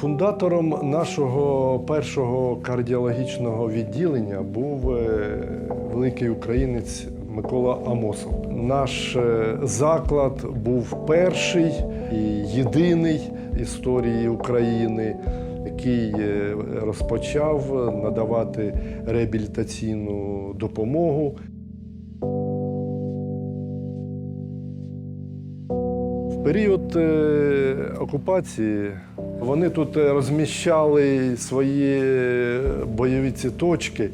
Фундатором нашого першого кардіологічного відділення був е, великий українець Микола Амосов. Наш е, заклад був перший і єдиний в історії України, який е, розпочав надавати реабілітаційну допомогу. Період е, окупації вони тут е, розміщали свої е, бойові ці точки,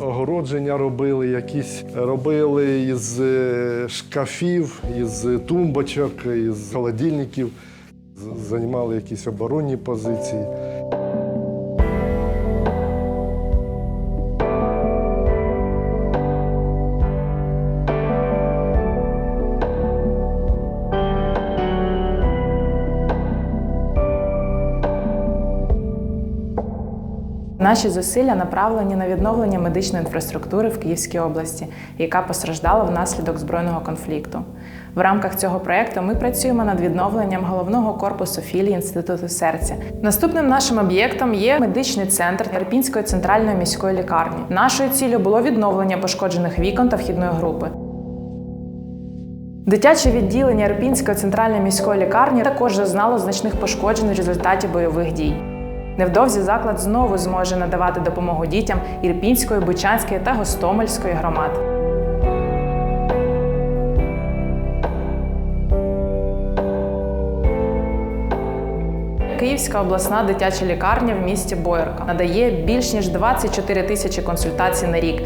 огородження робили, якісь робили із шкафів, із тумбочок, із холодильників, займали якісь оборонні позиції. Наші зусилля направлені на відновлення медичної інфраструктури в Київській області, яка постраждала внаслідок збройного конфлікту. В рамках цього проекту ми працюємо над відновленням головного корпусу філії інституту серця. Наступним нашим об'єктом є медичний центр Ірпінської центральної міської лікарні. Нашою ціллю було відновлення пошкоджених вікон та вхідної групи. Дитяче відділення Ірпінської центральної міської лікарні також зазнало значних пошкоджень в результаті бойових дій. Невдовзі заклад знову зможе надавати допомогу дітям Ірпінської, Бучанської та Гостомельської громад. Київська обласна дитяча лікарня в місті Боярка надає більш ніж 24 тисячі консультацій на рік.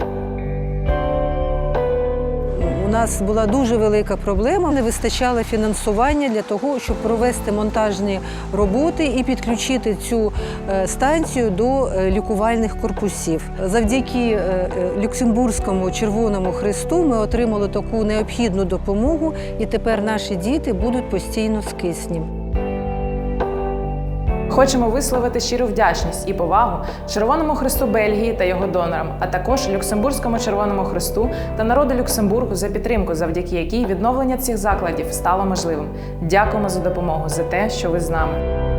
Нас була дуже велика проблема. Не вистачало фінансування для того, щоб провести монтажні роботи і підключити цю е, станцію до е, лікувальних корпусів. Завдяки е, Люксембурзькому Червоному Христу ми отримали таку необхідну допомогу, і тепер наші діти будуть постійно з киснем. Хочемо висловити щиру вдячність і повагу Червоному Христу Бельгії та його донорам, а також Люксембурзькому Червоному Христу та народу Люксембургу за підтримку, завдяки якій відновлення цих закладів стало можливим. Дякуємо за допомогу за те, що ви з нами.